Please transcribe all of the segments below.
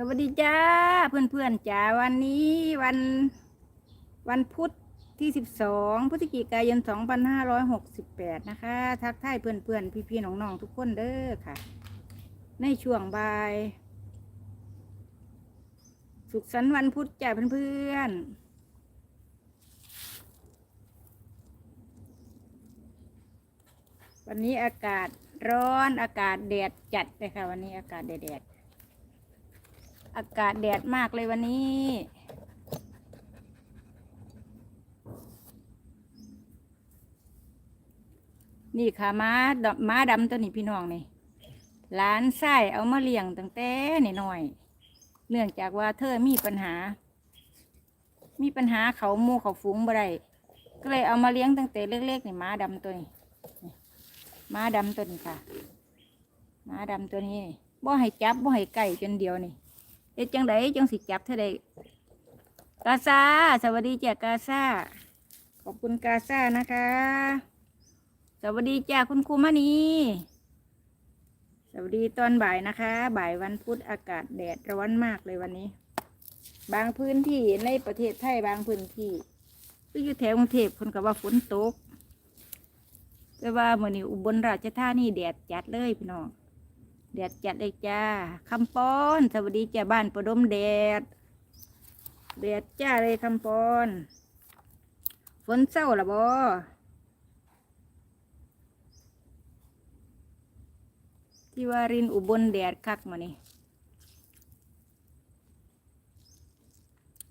สวัสดีจ้าเพื่อนเพื่อนๆจ้าวันนี้วันวันพุธที่สิบสองพฤศจิกายนสองพันห้าร้อยหกสิบแปดนะคะ ทักทายเพื่อนเพื่อนพี่พี่ๆน้องๆทุกคนเด้อค่ะ ในช่วงบ่าย สุขสันต์วันพุธจ้าเพื่อนเพื่อนๆวันนี้อากาศร้อนอากาศแดดจัดเลยค่ะ วันนี้อากาศแดด อากาศแดดมากเลยวันนี้ นี่ค่ะม้าดม้าดำตัวนี้พี่น้องนี่หลานไส้เอามาเลี้ยงตั้งแต่นหน่อยเนื่องจากว่าเธอมีปัญหา มีปัญหาเขาหมูเขาฝูงบ่ได้ก็เลยเอามาเลี้ยงตั้งแต่เล็กๆนี่ม้าดำตัวนี้ม้าดำตัวนี้ค่ะม้าดำตัวนี้บ่ให้จับบ่ให้ไก่จนเดียวนี่ เฮ็ดจังไดจังสิจับเท่าใดกาซาสวัสดีจ้ากาซาขอบคุณกาซานะคะ สวัสดีจ้าคุณครูมณีสวัสดีตอนบ่ายนะคะ บ่ายวันพุธอากาศแดดร้อนมากเลยวันนี้ บางพื้นที่ในประเทศไทยบางพื้นที่คืออยู่แถวกรุงเทพคนก็ว่าฝนตกแต่ว่าเมื่อนี้อุบลราชธานีแดดจัดเลยพี่น้อง แดดจัดเลยจ้าคำปอน สวัสดีจ้าบ้านประดมแดด แดดจ้าเลยคำปอน ฝนเศร้าละบอที่ว่ารินอุบลแดดคักมานี่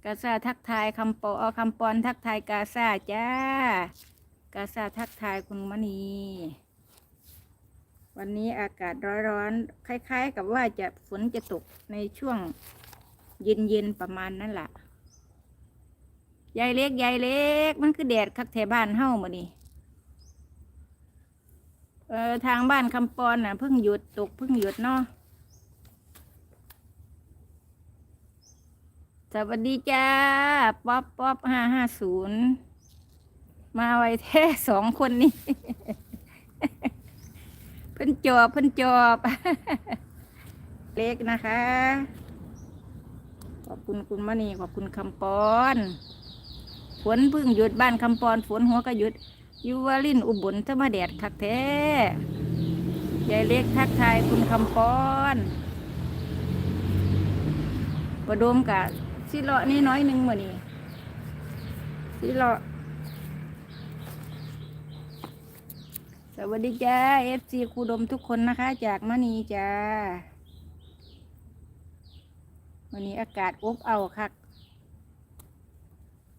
กาซาทักทายคำปออคำปอนทักทายกาซาจ้ากาซาทักทายคุณมณี วันนี้อากาศร้อนๆ คล้าย ๆ กับว่าจะฝนจะตกในช่วงเย็นๆ ประมาณนั้นแหละยายเล็กยายเล็ก มันคือแดดคักแถบ้านเฮ้ามานี่เออทางบ้านคำปอนน่ะเพิ่งหยุดตกเพิ่งหยุดเนาะสวัสดีจ้า ป๊อปป๊อปห้าห้าศูนย์มาไว้แท้สองคนนี้ เพิ่นจอบเพิ่นจอบ เล็กนะคะ ขอบคุณคุณมณีขอบคุณคำปอนฝนเพึ่งหยุดบ้านคำปอนฝนหัวก็หยุดอยูวาลินอุบลถ้ามาแดดคักแท้ยายเล็กทักทายคุณคำปอนประดมกะสิเลาะนี่น้อยหนึ่งมื่อนี้สิเลาะ สวัสดีจ้าเอฟซีครูดมทุกคนนะคะ จากมณีจ้า วันนี้อากาศอบเอาคัก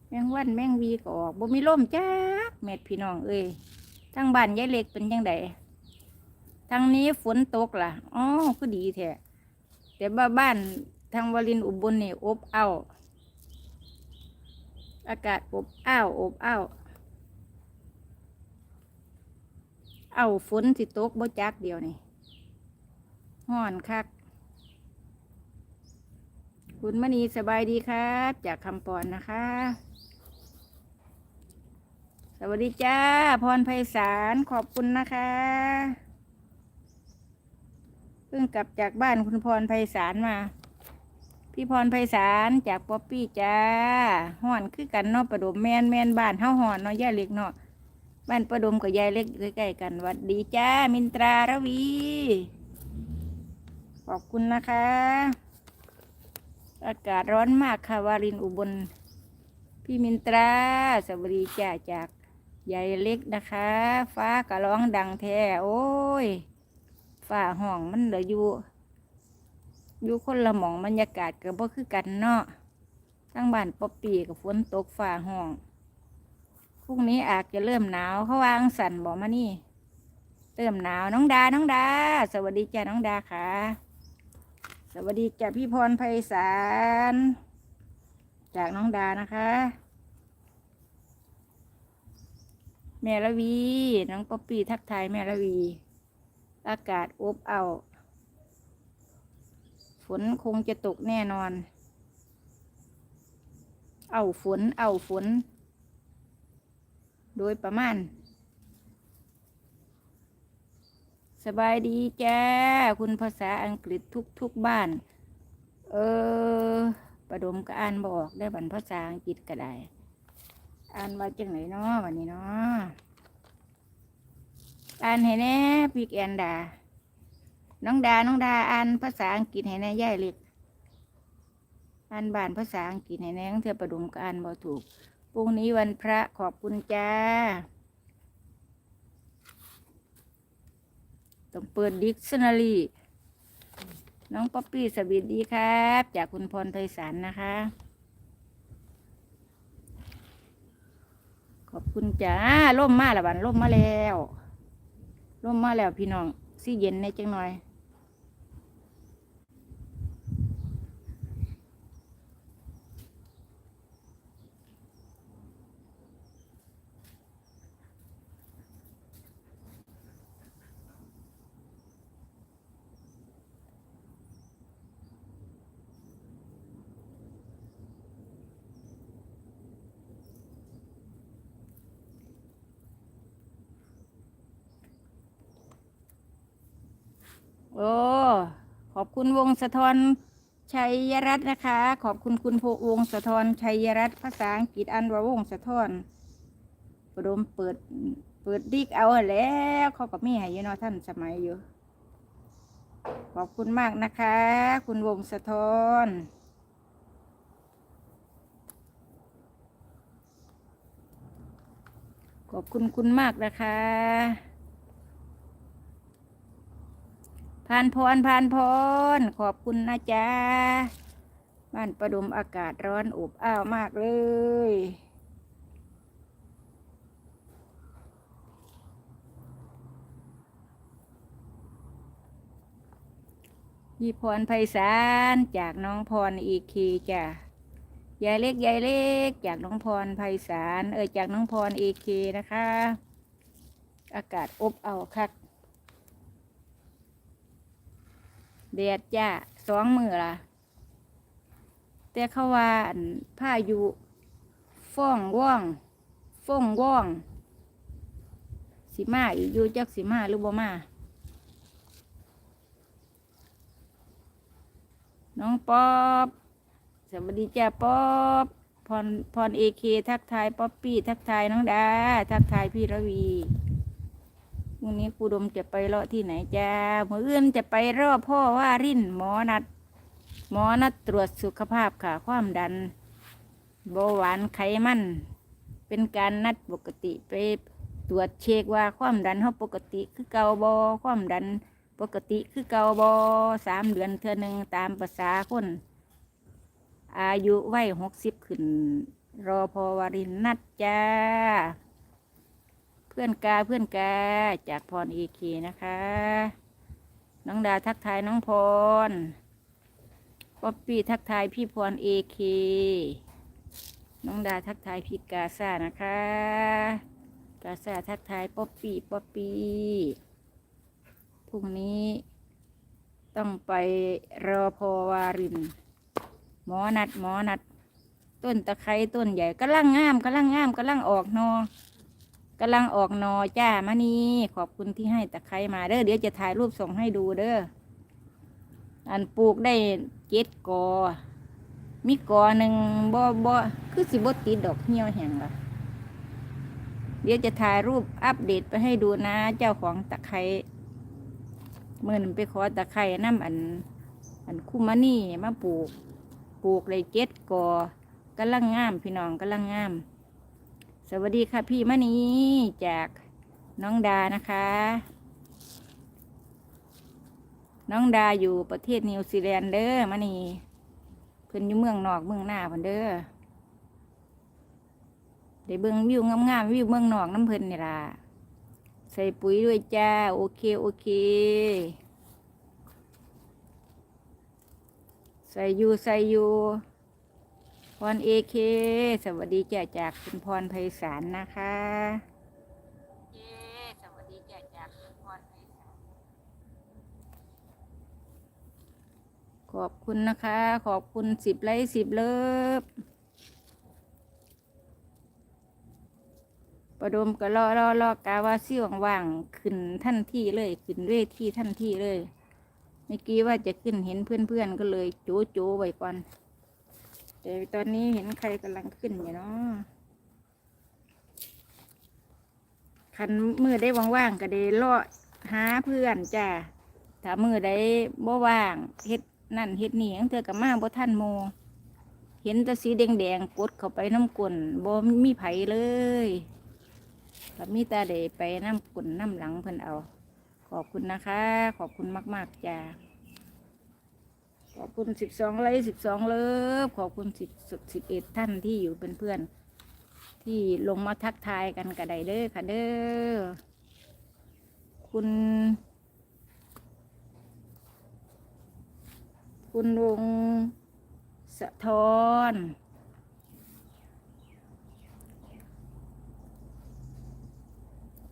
แมงวันแมงวีก็ออกบ่มีลมจ้าแม่พี่น้องเอ้ยทั้งบ้านยายเล็กเป็นยังไงทางนี้ฝนตกล่ะอ๋อก็ดีแท้แต่บ้าบ้านทางวารินอุบลนี่อบเอาอากาศอบอ้าวอบอ้าว เอาฝนสิตกบ่จักเดียวนี่ห่อนคัก คุณมณีสบายดีครับ จากคำปอนนะคะ สวัสดีจ้า พรไพศาลขอบคุณนะคะ เพิ่งกลับจากบ้านคุณพรไพศาลมา พี่พรไพศาลจากป๊อปปี้จ้าห่อนคือกันเนาะประดมแมนแมนบ้านเฮาห่อนเนาะย่าเล็กเนาะ บ้านประดมกับยายเล็กใกล้ๆกันวัดดีจ้า มินตราระวี ขอบคุณนะคะ อากาศร้อนมากค่ะวารินอุบล พี่มินตราสวัสดีจ้าจากยายเล็กนะคะ ฟ้ากระร้องดังแท้โอ้ยฝ้าห้องมันเหลืออยู่ อยู่คนละหมองบรรยากาศก็บ่คือกันเนาะทั้งบ้านป๊อปปี้กับฝนตกฝ้าห้อง พรุ่งนี้อาจจะเริ่มหนาวเขาวางสั่นบอกมานี่ เริ่มหนาวน้องดา น้องดา สวัสดีจ้าน้องดาค่ะ สวัสดีจ้าพี่พรไพศาลจากน้องดานะคะแม่ละวี น้องป๊อปปี้ทักทายแม่ละวี อากาศอบเอาวฝนคงจะตกแน่นอน เอาฝน เอาฝน โดยประมาณ สบายดีจ้า คุณภาษาอังกฤษทุกทุกบ้าน เออ ประดมก็อ่านบอกได้บันภาษาอังกฤษก็ได้ อ่านว่าจังไหนเนาะวันนี้เนาะอ่านให้แน่พี่แอนดา น้องดา น้องดา อ่านภาษาอังกฤษให้แน่ย่ายเล็กอ่านบ้านภาษาอังกฤษให้แน่ตั้งเธอประดมก็อ่านบ่ถูก พรุ่งนี้วันพระขอบคุณจ้าต้องเปิดดิกชันนารีน้องป๊อปปี้สวัสดีครับ จากคุณพรไพศาลนะคะ ขอบคุณจ้าล่มมาแล้วบันล่มมาแล้วล่มมาแล้วพี่น้องสิเย็นในจังหน่อย โอ้ขอบคุณวงสะทอนชัยรัตน์นะคะ ขอบคุณคุณโพวงสะทอนชัยรัตน์ภาษาอังกฤษอันว่าวงสะทอนประดมเปิด เปิดดิกเอาแล้วเขาก็มีให้อยูเนาะท่านสมัยอยู่ ขอบคุณมากนะคะ คุณวงสะทอนขอบคุณคุณมากนะคะ พานพรพานพร ขอบคุณนะจ๊ะ บ้านประดมอากาศร้อนอบอ้าวมากเลยพี่พรไพศาลจากน้องพรอีกคีจ้ะยายเล็กยายเล็ก จากน้องพรไพศาลเออจากน้องพรอีกคีนะคะ อากาศอบอ้าวคัก แดดจ้าสองมือละแต่เขาว่าอันพายุฟ้องว่องฟ้องว่อง สิมาอีกอยู่จักสิมาหรือบ่มาน้องป๊อบ สวัสดีจ้าป๊อบพรพรเอเคทักทายป๊อปปี้ ทักทายน้องดา ทักทายพี่ระวี วันนี้ครูดมจะไปเลาะที่ไหนจ้าเมื่ออื่นจะไปรอบพ่อว่ารินหมอนัด หมอนัดตรวจสุขภาพค่ะ ความดันเบาหวานไขมัน เป็นการนัดปกติไปตรวจเช็คว่าความดันเขาปกติคือเกาบอความดันปกติคือเกาบอสามเดือนเท่อหนึ่งตามภาษาคน อายุไว้หกสิบขึ้น รอพอวารินนัดจ้า พื่อนกาเพื่อนกาจากพรเอเคนะคะ น้องดาทักทายน้องพรป๊อปปี้ทักทายพี่พรเอเคน้องดาทักทายพี่กาซานะคะ กาซาทักทายป๊อปปี้ป๊อปปี้พรุ่งนี้ต้องไปรอพอวาริน หมอนัดหมอนัด ต้นตะไคร้ต้นใหญ่กำลังงามกำลังงามกำลังออกนอ กำลังออกนอจ้ามานี่ขอบคุณที่ให้ตะไคร้มาเด้อเดี๋ยวจะถ่ายรูปส่งให้ดูเด้ออันปลูกได้เจ็ดกอ มีกอหนึ่งบ่บ่คือสิบติดดอกเหี่ยวแห้งละเดี๋ยวจะถ่ายรูปอัปเดตไปให้ดูนะ เจ้าของตะไคร้เมื่อนั้นไปขอตะไคร้น้ำอัน อันคุมานี่มาปลูก ปลูกเลยเจ็ดกอกำลังงามพี่น้องกำลังงาม สวัสดีค่ะพี่มณีจากน้องดานะคะ น้องดาอยู่ประเทศนิวซีแลนด์เด้อมานี่เพิ่นอยู่เมืองนอกเมืองหน้าเพิ่นเด้อได้เบิ่งวิวงามๆวิวเมืองนอกน้ำเพิ่นนี่ล่ะใส่ปุ๋ยด้วยจ้า โอเค โอเค ใส่อยู่ใส่อยู่ พรเอเค สวัสดีจ้าจากคุณพรไพศาลนะคะเย้สวัสดีจ้าจากคุณพรไพศาลขอบคุณนะคะ ขอบคุณสิบไลค์สิบเลิฟประดมก็รอรอรอกาว่าซี่ว่างๆขึ้นทันที่เลย ขึ้นเวทีทันที่เลยเมื่อกี้ว่าจะขึ้นเห็นเพื่อนๆก็เลยโจโจไว้ก่อน แต่ตอนนี้เห็นใครกำลังขึ้นอยู่เนาะคันมือได้ว่างๆก็ได้เลาะหาเพื่อนจ้าถ้ามือได้บ่ว่างเฮ็ดนั่นเฮ็ดนี่อังเธอกับมาบ่ท่านโม เห็นแต่สีแดงๆกดเข้าไปน้ำกลนบ่มีไผเลยก็มีตาเดไปน้ำกลนน้ำหลังเพิ่นเอา ขอบคุณนะคะ ขอบคุณมาก ๆจ้า ขอบคุณสิบสองไลค์สิบสองเลิฟขอบคุณสิบสิบเอ็ดท่านที่อยู่เป็นเพื่อน ที่ลงมาทักทายกันกระไดเด้อค่ะเด้อคุณ คุณวงสะท้อน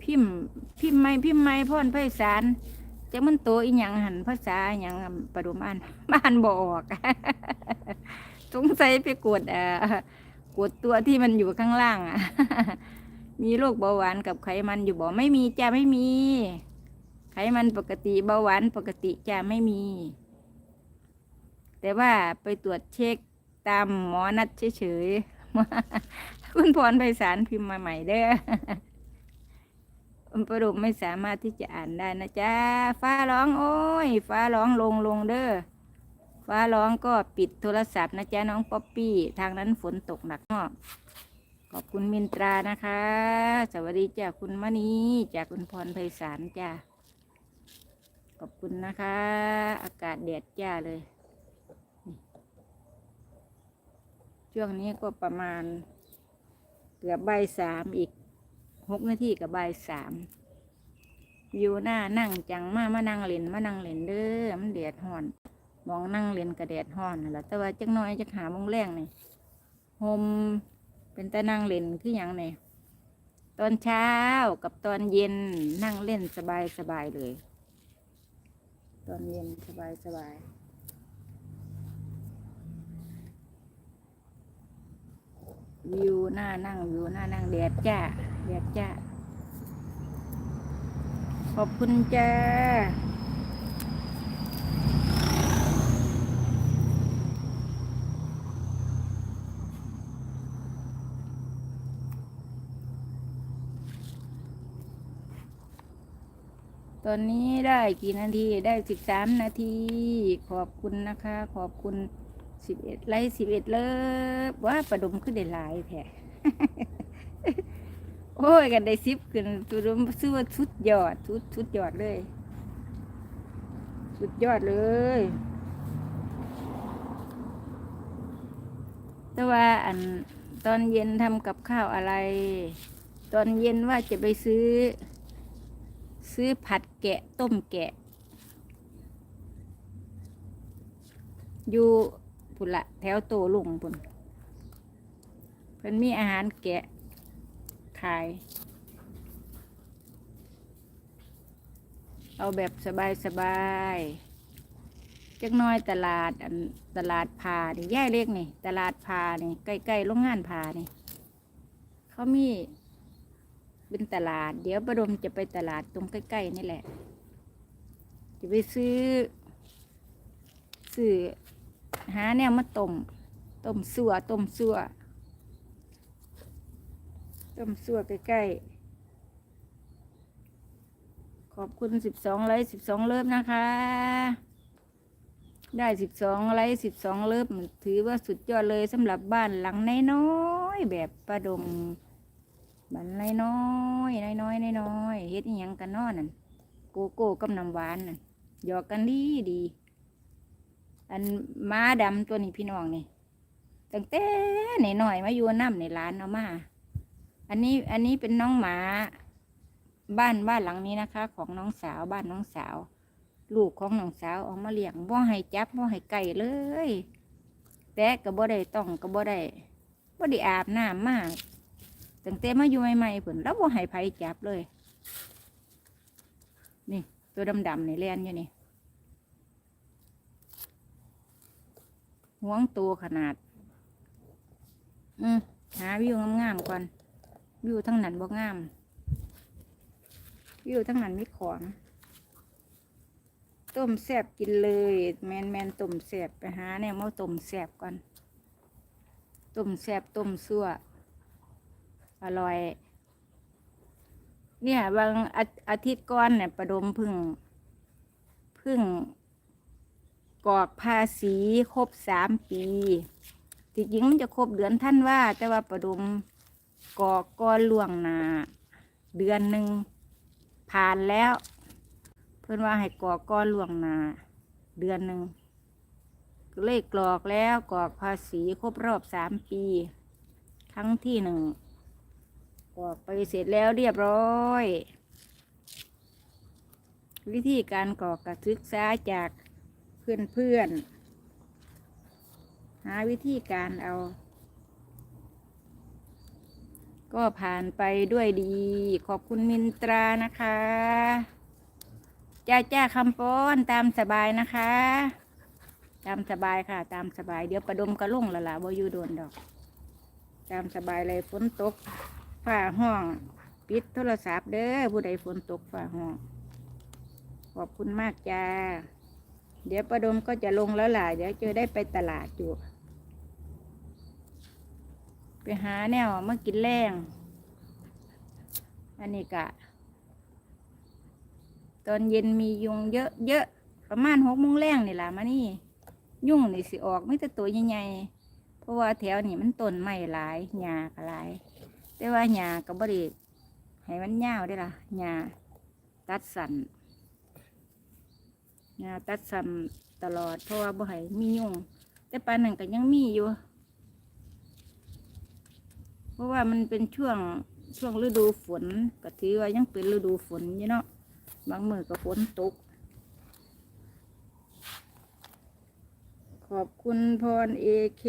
พิมพ์พิมพ์ไม่พิมพ์ไม่พ่อนไพศาล จะมันโตอีหยังหันภาษาอหยังประดุมอ่านบ้านบออกสงสัยไปกดเอ่อกดตัวที่มันอยู่ข้างล่างอะมีโรคเบาหวานกับไขมันอยู่บ่ไม่มีจ้าไม่มี ไขมันปกติเบาหวานปกติจ้าไม่มี แต่ว่าไปตรวจเช็คตามหมอนัดเฉยๆคุณพรไพศาลพิมพ์มาใหม่เด้อ อุปรุไม่สามารถที่จะอ่านได้นะจ๊ะฟ้าร้องโอ้ย ฟ้าร้องลงลงเด้อฟ้าร้องก็ปิดโทรศัพท์นะจ๊ะน้องป๊อปปี้ ทางนั้นฝนตกหนักเนาะขอบคุณมินตรานะคะ สวัสดีจ้ะคุณมณีจากคุณพรไพศาลจ้ะขอบคุณนะคะ อากาศแดดจ้าเลย ช่วงนี้ก็ประมาณ เกือบใบสามอีก หกนาทีกับบ่ายสามอยู่หน้านั่งจังมามานั่งเล่นมานั่งเล่นเด้อมันแดดห่อน มองนั่งเล่นกระแดดห่อนแหละแต่ว่าจักน้อยจักหาโมงแรงนี่โฮมเป็นแต่นั่งเล่นคืออย่างนี่ตอนเช้ากับตอนเย็นนั่งเล่นสบายสบายเลย ตอนเย็นสบายสบาย วิวหน้านั่งวิวหน้านั่งแดดจ้าแดดจ้าขอบคุณจ้าตอนนี้ได้กี่นาที ได้สิบสามนาที ขอบคุณนะคะ ขอบคุณ สิบเอ็ดไลค์สิบเอ็ดเลิฟว่าประดมขึ้นได้หลายแท้โอ้ยกันได้สิบขึ้นตัวดมซื้อว่าสุดยอดสุดสุดยอดเลย สุดยอดเลย แต่ว่าอันตอนเย็นทำกับข้าวอะไร ตอนเย็นว่าจะไปซื้อ ซื้อผัดแกะต้มแกะ อยู่ พุ่นละแถวโตลุงพุ่นเพิ่นมีอาหารแกะขาย เอาแบบสบายสบายจักหน้อยตลาดอันตลาดพานี่ย่ายเล็กนี่ ตลาดพานี่ใกล้ๆโรงงานพานี่ เขามีเป็นตลาด เดี๋ยวประดมจะไปตลาดตรงใกล้ๆนี่แหละ จะไปซื้อซื้อ หาแนวมาต้มต้มสัวต้มสัวต้มสัวใกล้ๆขอบคุณสิบสองไลค์สิบสองเลิฟนะคะ ได้สิบสองไลค์สิบสองเลิฟถือว่าสุดยอดเลยสำหรับบ้านหลังน้อยๆแบบประดมบันน้อยน้อยน้อยน้อยน้อยๆเฮ็ดอิหยังกันนอนั่นโกโก้กับน้ำหวานนั่นหยอกกันดีดี อันม้าดำตัวนี้พี่น้องนี่ตั้งแต่หน่หน่อยมาอยู่น้ำในร้านเอามา อันนี้อันนี้เป็นน้องหมา บ้านบ้านหลังนี้นะคะ ของน้องสาวบ้านน้องสาว ลูกของน้องสาวเออกมาเลี้ยงบ่ให้จับบ่ให้ไก่เลยแตะก็บ่ได้ต้องก็บ่ได้บ่ได้อาบน้ำมากตั้งแต่มาอยู่ใหม่ๆเพิ่นแล้วบ่ให้ไผจับเลย นี่ ตัวดำๆนี่แล่นอยู่นี่ หวงตัวขนาด อืมหาวิวงามๆก่อน วิวทั้งนั้นบ่งาม วิวทั้งนั้นมีของต้มแซบกินเลย แมนแมนต้มแซบไปหาเนี่ยมาต้มแซบก่อนต้มแซบต้มซั่วอร่อย เนี่ยบางอาอาทิตย์ก่อนเนี่ยประดมพึ่งพึ่ง กอกภาษีครบสามปีจริงมันจะครบเดือนท่านว่า แต่ว่าประดมกอกก้อนล่วงหนาเดือนหนึ่งผ่านแล้ว เพื่อนว่าให้กอกก้อนล่วงหนาเดือนหนึ่งก็เลยกรอกแล้วกรอกภาษีครบรอบสามปี ครั้งที่หนึ่งกรอกไปเสร็จแล้วเรียบร้อย วิธีการกรอกกศึกษาจาก เพื่อนๆ หาวิธีการเอา ก็ผ่านไปด้วยดี ขอบคุณมินตรานะคะ จ้าจ้าคำป้อนตามสบายนะคะ ตามสบายค่ะ ตามสบาย เดี๋ยวประดมกระลุ่งละละบอยู่โดนดอก ตามสบายเลยฝนตกฝ้าห้องปิดโทรศัพท์เด้อผู้ใดฝนตกฝ้าห้อง ขอบคุณมากจ้า เดี๋ยวประดมก็จะลงแล้วล่ะ เดี๋ยวจะได้ไปตลาดอยู่ ไปหาแนวมากินแรงอันนี้กะ ตอนเย็นมียุงเยอะเยอะประมาณหกโมงแรงนี่ล่ะมานี่ ยุ่งนี่สิออกไม่แต่ตัวใหญ่ๆเพราะว่าแถวนี้มันต้นไม้หลายหญ้าก็หลาย แต่ว่าหญ้าก็บริให้มันยาวได้ล่ะหญ้าตัดสัน หญ้าตัดสันตลอด เพราะว่าบ่ให้มียุงแต่ปานนั้นก็ยังมีอยู่ เพราะว่ามันเป็นช่วงช่วงฤดูฝนก็ถือว่ายังเป็นฤดูฝนอยู่เนาะบางมือก็ฝนตก ขอบคุณพรเอเค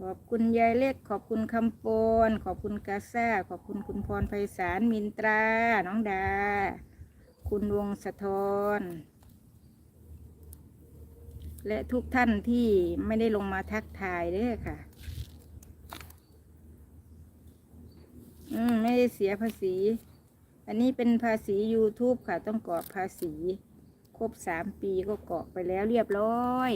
ขอบคุณยายเล็ก ขอบคุณคำปนขอบคุณกาซ่า ขอบคุณคุณพรไพศาลมินตรา น้องดา คุณวงสะทอน และทุกท่านที่ไม่ได้ลงมาทักทายเด้อค่ะ อืม ไม่ได้เสียภาษี อันนี้เป็นภาษี YouTube ค่ะ ต้องกรอกภาษี ครบสามปีก็กรอกไปแล้วเรียบร้อย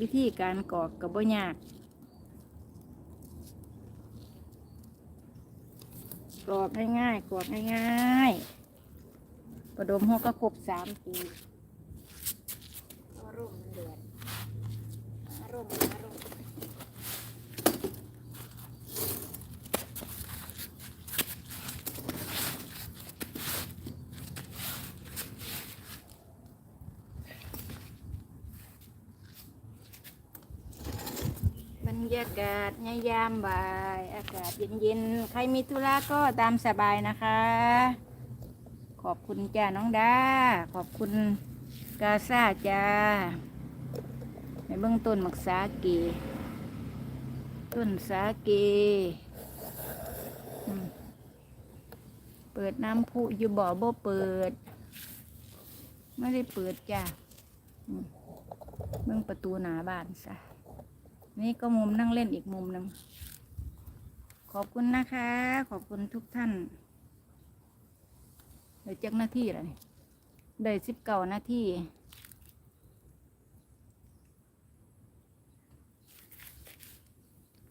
วิธีการกรอกกับบ่ยาก รอกง่ายๆกรอกง่ายๆประดมหัวก็ครบสามปีอารมณ์มันเดือดอารมณ์อารมณ์บรรยากาศยามบ่าย อากาศเย็นๆ ใครมีธุระก็ตามสบายนะคะ ขอบคุณจ้าน้องดา ขอบคุณกาซาจ้า ในเบื้องต้นมักษาเกต้นสาเกเปิดน้ำพุอยู่บ่อบ่เปิด ไม่ได้เปิดจ้าเบื้องประตูหนาบ้านซะ นี่ก็มุมนั่งเล่นอีกมุมหนึ่ง ขอบคุณนะคะ ขอบคุณทุกท่านเดี๋ยวเจ้าหน้าที่อะไรได้สิบเก้าหน้าที่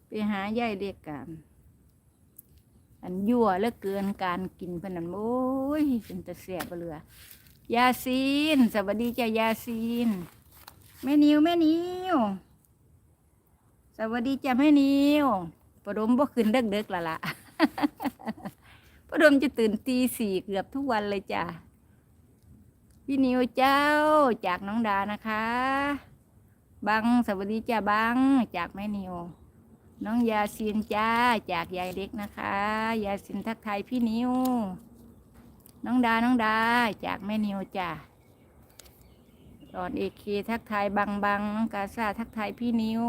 ไปหายายเรียกกันอันยั่วเลือเกินการกินพนนันโอ้ยเป็นตะเสียบเรือยาซีน สวัสดีจ้ายาซีน แม่นิวแม่นิว วัสดีจ้าแม่นิวประดมบ่ขึ้นเด็กเด็กๆละล่ะประดมจะตื่นตีสี่เกือบทุกวันเลยจ้ะพี่นิวเจ้าจากน้องดานะคะ บังสวัสดีจ้าบังจากแม่นิวน้องยาซินจ้าจากยายเล็กนะคะ ยาซินทักทายพี่นิวน้องดา น้องดา จากแม่นิวจ้าตอนเอเคทักทายบังบังน้องกาซาทักทายพี่นิว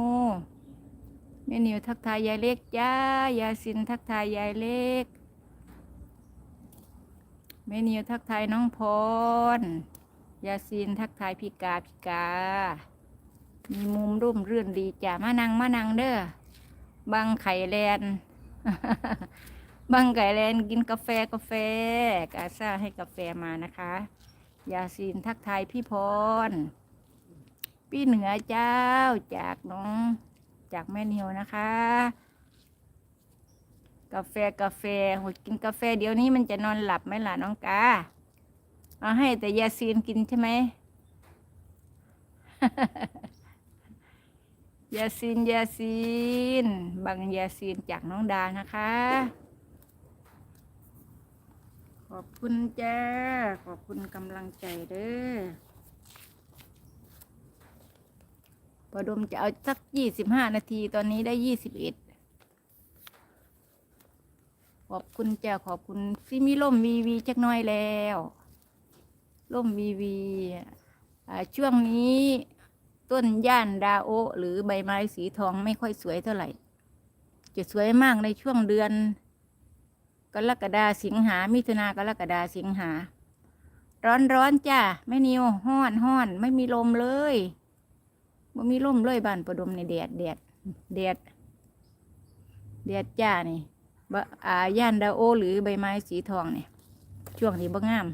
แม่นิวทักทายยายเล็กจ้ายาซินทักทายยายเล็กแม่นิวทักทายน้องพร ยาซินทักทายพี่กาพี่กา มีมุมร่มเรื่นดีจ้ามานังมานังเด้อ บังไข่แลน บังไก่แลนด์กินกาแฟกาแฟ กาซ่าให้กาแฟมานะคะ ยาซีนทักทายพี่พร พี่เหนือเจ้าจากน้อง จากแม่นิวนะคะ กาแฟกาแฟหยกินกาแฟเดี๋ยวนี้มันจะนอนหลับไหมล่ะน้องกาเอาให้แต่ยาซีนกินใช่ไหมยาซีนยาซีนบังยาซีนจากน้องดานะคะ ขอบคุณจ้า ขอบคุณกำลังใจเด้อ พอดมจะเอาสักยี่สิบห้านาทีตอนนี้ได้ยี่สิบเอ็ดขอบคุณจ้าขอบคุณซิมีล่มวีวีจักน้อยแล้วล่มวีวีช่วงนี้ต้นย่านดาโอ หรือใบไม้สีทองไม่ค่อยสวยเท่าไหร่ จะสวยมากในช่วงเดือน กรกฎาสิงหา มิถุนากรกฎาสิงหา ร้อนร้อนจ้าไม่นิวห้อนห้อนไม่มีลมเลย ไม่มีลมเลยบ้านประดมในแดดแดดแดดแดดจ้านี่บะอาย่านดาโอ หรือใบไม้สีทองเนี่ยช่วงนี้บ่งาม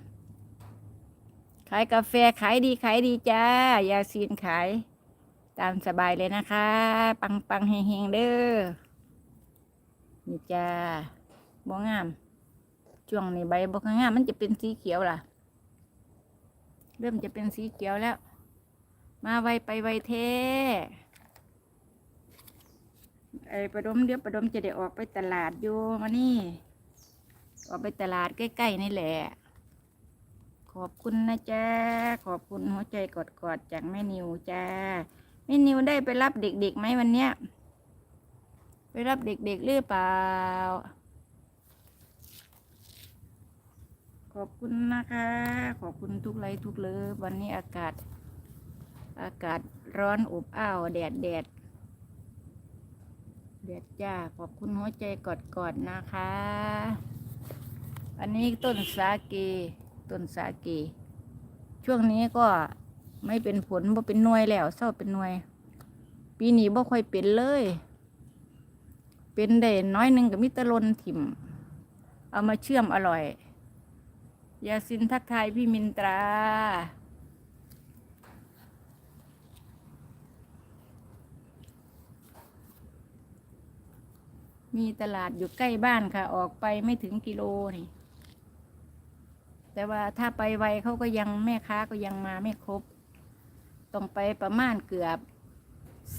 ขายกาแฟขายดีขายดีจ้ายาซีนขาย ตามสบายเลยนะคะ ปังปังเฮงเฮงเด้อนี่จ้าบ่งาม ช่วงนี้ใบบ่งาม มันจะเป็นสีเขียวล่ะ เริ่มจะเป็นสีเขียวแล้ว มาไวไปไวเทไอ้ประดมเดี๋ยวประดมจะได้ออกไปตลาดอยู่มานี่ ออกไปตลาดใกล้ๆนี่แหละ ขอบคุณนะจ๊ะ ขอบคุณหัวใจกอดๆจากแม่นิวจ้าแม่นิวได้ไปรับเด็กๆไหมวันเนี้ย ไปรับเด็กๆหรือเปล่า ขอบคุณนะคะ ขอบคุณทุกไลค์ทุกเลิฟวันนี้อากาศ อากาศร้อนอบอ้าวแดดแดดแดดจ้าขอบคุณหัวใจกอดๆนะคะ อันนี้ต้นสาเกต้นสาเกช่วงนี้ก็ไม่เป็นผลบ่เป็นหน่วยแล้วเศร้าเป็นหน่วย ปีนี้บ่ค่อยเป็นเลย เป็นได้น้อยหนึ่งกับมิตรลนถิ่ม เอามาเชื่อมอร่อย ยาซินทักทายพี่มินตรา มีตลาดอยู่ใกล้บ้านค่ะ ออกไปไม่ถึงกิโลนี่ แต่ว่าถ้าไปไวเขาก็ยังแม่ค้าก็ยังมาไม่ครบ ต้องไปประมาณเกือบ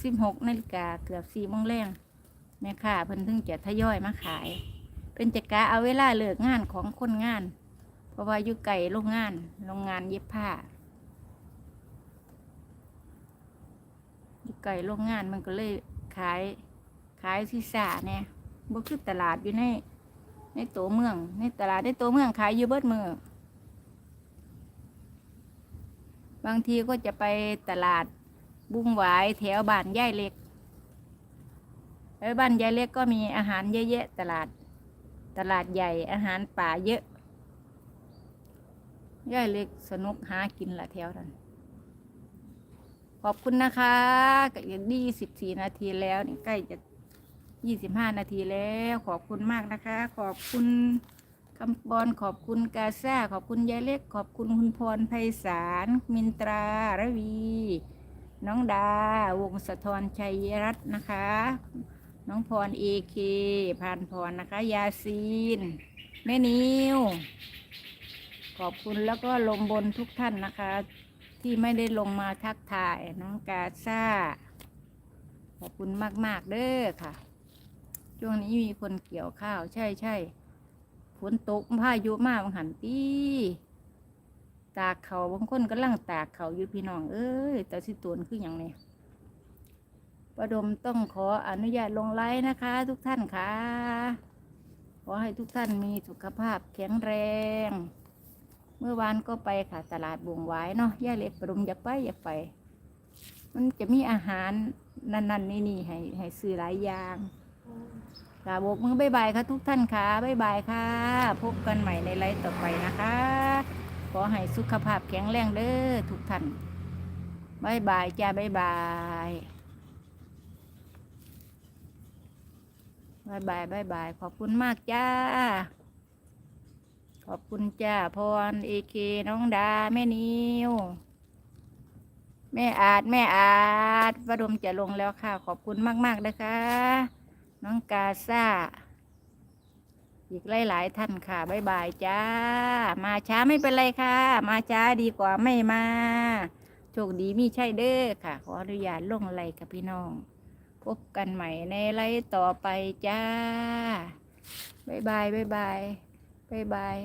สิบหกนาฬิกาเกือบสี่โมงแรงแม่ค้าเพิ่นถึงจะทยอยมาขายเป็นจักะเอาเวลาเลิกงานของคนงาน เพราะว่าอยู่ไก่โรงงานโรงงานเย็บผ้าอยู่ไก่โรงงานมันก็เลยขายขายที่สาเนี่ย บ่คือตลาดอยู่ใน ในตัวเมือง ในตลาดในตัวเมืองขายอยู่เบิดมือบางทีก็จะไปตลาดบุ้งหวายแถวบ้านย่ายเล็กแล้วบ้านยายเล็กก็มีอาหารเยอะแยะตลาด ตลาดใหญ่อาหารป่าเยอะย่ายเล็กสนุกหากินละแถวนั้นขอบคุณนะคะก็ยังดีสิบสี่นาทีแล้วนี่ใกล้จะ ยี่สิบห้านาทีแล้ว ขอบคุณมากนะคะ ขอบคุณคำบอลขอบคุณกาซ่า ขอบคุณยายเล็ก ขอบคุณคุณพรไพศาลมินตราระวี น้องดา วงสะทรชัยรัตน์นะคะ น้องพรเอเคพานพรนะคะ ยาซีน แม่นิว ขอบคุณแล้วก็ลมบนทุกท่านนะคะ ที่ไม่ได้ลงมาทักทายน้องกาซ่า ขอบคุณมาก ๆ เด้อค่ะ ช่วงนี้มีคนเกี่ยวข้าว ใช่ใช่ฝนตกพายุมากบางหันตีตากเขาบางคนกำลังตากเขาอยู่พี่น้อง เอ้ยแต่สิตวนคืออย่างนี้ประดมต้องขออนุญาตลงไลน์นะคะ ทุกท่านค่ะ ขอให้ทุกท่านมีสุขภาพแข็งแรง เมื่อวานก็ไปค่ะตลาดบวงหวายเนาะย่าเล็กประดมอยากไปอยากไป มันจะมีอาหารนั่นๆนี่นี่ให้ให้ซื้อหลายอย่าง ค่ะโบกมือบายบายค่ะทุกท่านค่ะบายบายค่ะ พบกันใหม่ในไลฟ์ต่อไปนะคะ ขอให้สุขภาพแข็งแรงเด้อทุกท่านบายบายจ้าบายบายบายบายบายบาย ขอบคุณมากจ้า ขอบคุณจ้าพรเอเคน้องดา แม่นิวแม่อาจ แม่อาจวดมจะลงแล้วค่ะ ขอบคุณมากๆนะคะ น้องกาซ่า อีกหลาย ๆ ท่านค่ะบายบายจ้า มาช้าไม่เป็นไรค่ะ มาช้าดีกว่าไม่มา โชคดีมีใช่เด้อค่ะ ขออนุญาตลงไลกับพี่น้อง พบกันใหม่ในไลฟ์ต่อไปจ้าบายบายบายบายบายบาย